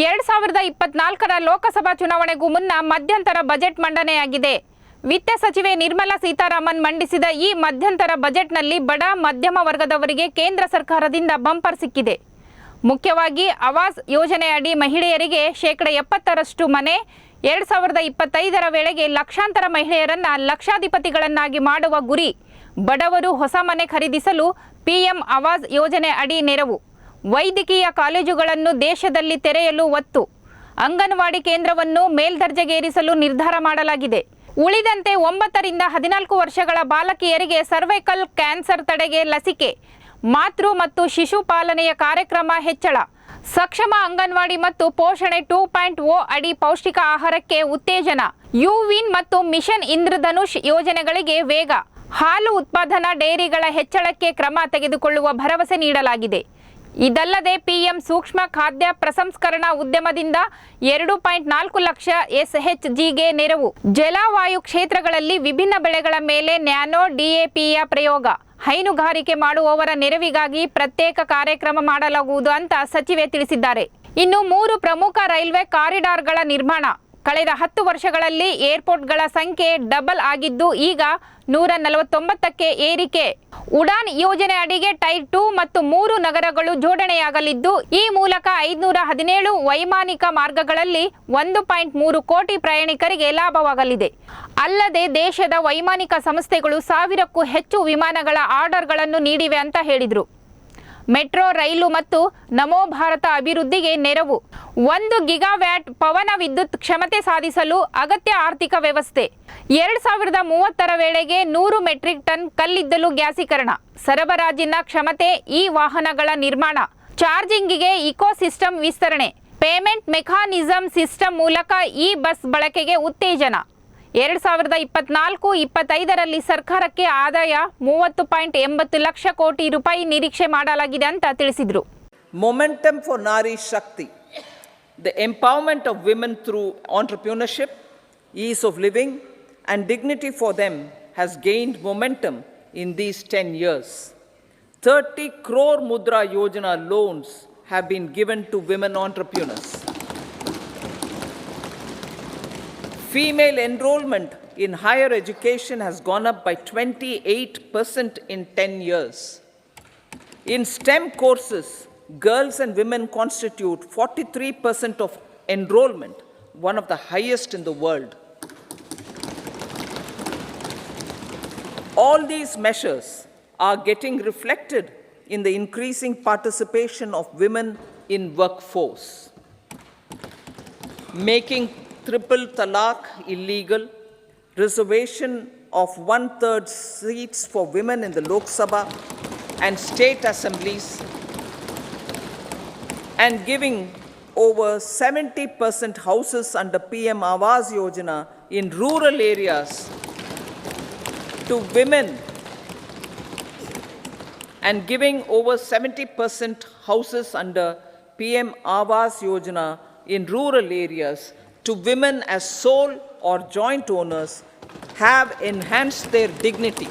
ಎರಡ್ ಸಾವಿರದ ಇಪ್ಪತ್ನಾಲ್ಕರ ಲೋಕಸಭಾ ಚುನಾವಣೆಗೂ ಮುನ್ನ ಮಧ್ಯಂತರ ಬಜೆಟ್ ಮಂಡನೆಯಾಗಿದೆ. ವಿತ್ತ ಸಚಿವೆ ನಿರ್ಮಲಾ ಸೀತಾರಾಮನ್ ಮಂಡಿಸಿದ ಈ ಮಧ್ಯಂತರ ಬಜೆಟ್ನಲ್ಲಿ ಬಡ, ಮಧ್ಯಮ ವರ್ಗದವರಿಗೆ ಕೇಂದ್ರ ಸರ್ಕಾರದಿಂದ ಬಂಪರ್ ಸಿಕ್ಕಿದೆ. ಮುಖ್ಯವಾಗಿ ಆವಾಸ್ ಯೋಜನೆಯಡಿ ಮಹಿಳೆಯರಿಗೆ ಶೇಕಡ ಎಪ್ಪತ್ತರಷ್ಟು ಮನೆ, ಎರಡು ಸಾವಿರದ ಇಪ್ಪತ್ತೈದರ ವೇಳೆಗೆ ಲಕ್ಷಾಂತರ ಮಹಿಳೆಯರನ್ನ ಲಕ್ಷಾಧಿಪತಿಗಳನ್ನಾಗಿ ಮಾಡುವ ಗುರಿ, ಬಡವರು ಹೊಸ ಮನೆ ಖರೀದಿಸಲು ಪಿಎಂ ಆವಾಸ್ ಯೋಜನೆ ಅಡಿ ನೆರವು. ವೈದ್ಯಕೀಯ ಕಾಲೇಜುಗಳನ್ನು ದೇಶದಲ್ಲಿ ತೆರೆಯಲು ಒತ್ತು. ಅಂಗನವಾಡಿ ಕೇಂದ್ರವನ್ನು ಮೇಲ್ದರ್ಜೆಗೇರಿಸಲು ನಿರ್ಧಾರ ಮಾಡಲಾಗಿದೆ. ಉಳಿದಂತೆ ಒಂಬತ್ತರಿಂದ ಹದಿನಾಲ್ಕು ವರ್ಷಗಳ ಬಾಲಕಿಯರಿಗೆ ಸರ್ವೈಕಲ್ ಕ್ಯಾನ್ಸರ್ ತಡೆಗೆ ಲಸಿಕೆ, ಮಾತೃ ಮತ್ತು ಶಿಶು ಪಾಲನೆಯ ಕಾರ್ಯಕ್ರಮ ಹೆಚ್ಚಳ. ಸಕ್ಷಮ ಅಂಗನವಾಡಿ ಮತ್ತು ಪೋಷಣೆ ಟೂ ಪಾಯಿಂಟ್ ಓ ಅಡಿ ಪೌಷ್ಟಿಕ ಆಹಾರಕ್ಕೆ ಉತ್ತೇಜನ. ಯುವಿನ್ ಮತ್ತು ಮಿಷನ್ ಇಂದ್ರಧನುಷ್ ಯೋಜನೆಗಳಿಗೆ ವೇಗ. ಹಾಲು ಉತ್ಪಾದನಾ ಡೈರಿಗಳ ಹೆಚ್ಚಳಕ್ಕೆ ಕ್ರಮ ತೆಗೆದುಕೊಳ್ಳುವ ಭರವಸೆ ನೀಡಲಾಗಿದೆ. ಇದಲ್ಲದೆ ಪಿಎಂ ಸೂಕ್ಷ್ಮ ಖಾದ್ಯ ಪ್ರಸಂಸ್ಕರಣಾ ಉದ್ಯಮದಿಂದ ಎರಡು ಪಾಯಿಂಟ್ ನಾಲ್ಕು ಲಕ್ಷ ಎಸ್ಎಚ್ಜಿಗೆ ನೆರವು. ಜಲವಾಯು ಕ್ಷೇತ್ರಗಳಲ್ಲಿ ವಿಭಿನ್ನ ಬೆಳೆಗಳ ಮೇಲೆ ನ್ಯಾನೋ ಡಿಎಪಿಯ ಪ್ರಯೋಗ. ಹೈನುಗಾರಿಕೆ ಮಾಡುವವರ ನೆರವಿಗಾಗಿ ಪ್ರತ್ಯೇಕ ಕಾರ್ಯಕ್ರಮ ಮಾಡಲಾಗುವುದು ಅಂತ ಸಚಿವೆ ತಿಳಿಸಿದ್ದಾರೆ. ಇನ್ನು ಮೂರು ಪ್ರಮುಖ ರೈಲ್ವೆ ಕಾರಿಡಾರ್ಗಳ ನಿರ್ಮಾಣ. ಕಳೆದ ಹತ್ತು ವರ್ಷಗಳಲ್ಲಿ ಏರ್ಪೋರ್ಟ್ಗಳ ಸಂಖ್ಯೆ ಡಬಲ್ ಆಗಿದ್ದು ಈಗ ನೂರ ನಲವತ್ತೊಂಬತ್ತಕ್ಕೆ ಏರಿಕೆ. ಉಡಾನ್ ಯೋಜನೆ ಅಡಿಗೆ ಟೈರ್ ಟೂ ಮತ್ತು ಮೂರು ನಗರಗಳು ಜೋಡಣೆಯಾಗಲಿದ್ದು, ಈ ಮೂಲಕ ಐದುನೂರ ಹದಿನೇಳು ವೈಮಾನಿಕ ಮಾರ್ಗಗಳಲ್ಲಿ ಒಂದು ಪಾಯಿಂಟ್ ಮೂರು ಕೋಟಿ ಪ್ರಯಾಣಿಕರಿಗೆ ಲಾಭವಾಗಲಿದೆ. ಅಲ್ಲದೆ ದೇಶದ ವೈಮಾನಿಕ ಸಂಸ್ಥೆಗಳು ಸಾವಿರಕ್ಕೂ ಹೆಚ್ಚು ವಿಮಾನಗಳ ಆರ್ಡರ್ಗಳನ್ನು ನೀಡಿವೆ ಅಂತ ಹೇಳಿದರು. ಮೆಟ್ರೋ ರೈಲು ಮತ್ತು ನಮೋ ಭಾರತ ಅಭಿವೃದ್ಧಿಗೆ ನೆರವು. ಒಂದು ಗಿಗಾವ್ಯಾಟ್ ಪವನ ವಿದ್ಯುತ್ ಕ್ಷಮತೆ ಸಾಧಿಸಲು ಅಗತ್ಯ ಆರ್ಥಿಕ ವ್ಯವಸ್ಥೆ. ಎರಡು ಸಾವಿರದ ಮೂವತ್ತರ ವೇಳೆಗೆ ನೂರು ಮೆಟ್ರಿಕ್ ಟನ್ ಕಲ್ಲಿದ್ದಲು ಗ್ಯಾಸೀಕರಣ. ಸರಬರಾಜಿನ ಕ್ಷಮತೆ ಈ ವಾಹನಗಳ ನಿರ್ಮಾಣ. ಚಾರ್ಜಿಂಗಿಗೆ ಇಕೋ ಸಿಸ್ಟಮ್ ವಿಸ್ತರಣೆ. ಪೇಮೆಂಟ್ ಮೆಕಾನಿಸಮ್ ಸಿಸ್ಟಮ್ ಮೂಲಕ ಈ ಬಸ್ ಬಳಕೆಗೆ ಉತ್ತೇಜನ. ಎರಡ್ ಸಾವಿರದ ಇಪ್ಪತ್ನಾಲ್ಕು ಇಪ್ಪತ್ತೈದರಲ್ಲಿ ಸರ್ಕಾರಕ್ಕೆ ಆದಾಯ ಮೂವತ್ತು ಪಾಯಿಂಟ್ ಎಂಬತ್ತು ಲಕ್ಷ ಕೋಟಿ ರೂಪಾಯಿ ನಿರೀಕ್ಷೆ ಮಾಡಲಾಗಿದೆ ಅಂತ ತಿಳಿಸಿದರು. Momentum for Nari Shakti the empowerment of women through entrepreneurship ease of living and dignity for them has gained momentum in these ten years thirty crore Mudra Yojana loans have been given to women entrepreneurs Female enrollment in higher education has gone up by 28% in 10 years. In STEM courses, girls and women constitute 43% of enrollment, one of the highest in the world. All these measures are getting reflected in the increasing participation of women in workforce. Making triple talaq illegal, reservation of one-third seats for women in the Lok Sabha and state assemblies, and giving over 70% houses under PM Awas Yojana in rural areas to women. And giving over 70% houses under PM Awas Yojana in rural areas to women as sole or joint owners have enhanced their dignity